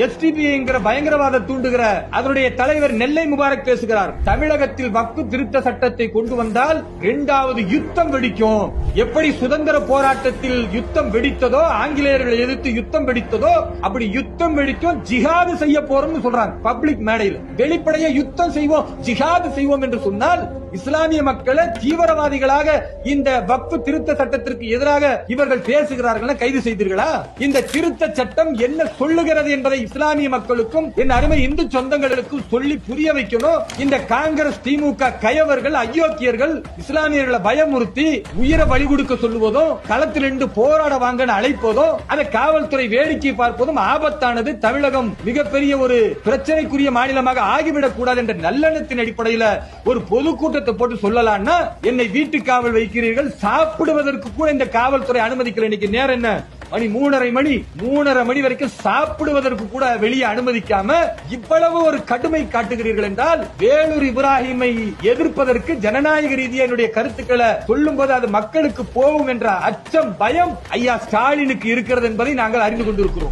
எஸ்டிபிங்கிற பயங்கரவாத தூண்டுகிற அதனுடைய தலைவர் நெல்லை முபாரக் பேசுகிறார். தமிழகத்தில் வக்கு திருத்த சட்டத்தை கொண்டு வந்தால் இரண்டாவது யுத்தம் வெடிக்கும். எப்படி சுதந்திர போராட்டத்தில் யுத்தம் வெடித்ததோ ஆங்கிலேயர்களை எதிர்த்து யுத்தம் வெடித்ததோ அப்படி யுத்தம் வெடிக்கும் ஜிஹாது செய்ய போறோம்னு சொல்றாங்க பப்ளிக் மேடையில். வெளிப்படைய யுத்தம் செய்வோம் ஜிஹாது செய்வோம் என்று சொன்னால் இஸ்லாமிய மக்களை தீவிரவாதிகளாக இந்த வக்பு திருத்த சட்டத்திற்கு எதிராக இவர்கள் பேசுகிறார்கள் கைது செய்தீர்களா? இந்த திருத்த சட்டம் என்ன சொல்லுகிறது என்பதை இஸ்லாமிய மக்களுக்கும் என் அருமை இந்து சொந்தங்களுக்கும் சொல்லி புரிய வைக்கணும். இந்த காங்கிரஸ் திமுக கயவர்கள் அயோக்கியர்கள் இஸ்லாமியர்களை பயமுறுத்தி உயிரை வழி கொடுக்க சொல்லுவதும் களத்தில் நின்று போராட வாங்கன்னு அழைப்பதும் அதை காவல்துறை வேடிக்கை பார்ப்பதும் ஆபத்தானது. தமிழகம் மிகப்பெரிய ஒரு பிரச்சனைக்குரிய மாநிலமாக ஆகிவிடக் கூடாது என்ற நல்லெண்ணத்தின் அடிப்படையில் ஒரு பொதுக்கூட்டத்தை போட்டு சொல்லலாம்னா என்னை வீட்டு காவல் வைக்கிறீர்கள் சாப்பிடுவதற்கு கூட இந்த காவல்துறை அனுமதிக்கல. இன்னைக்கு நேரம் என்ன? மணி மூணரை மணி மூணரை மணி வரைக்கும் சாப்பிடுவதற்கு கூட வெளியே அனுமதிக்காம இவ்வளவு ஒரு கடுமை காட்டுகிறீர்கள் என்றால் வேலூர் இப்ராஹிமை எதிர்ப்பதற்கு ஜனநாயக ரீதியா என்னுடைய கருத்துக்களை சொல்லும் போது அது மக்களுக்கு போகும் என்ற அச்சம் பயம் ஐயா ஸ்டாலினுக்கு இருக்கிறது என்பதை நாங்கள் அறிந்து கொண்டிருக்கிறோம்.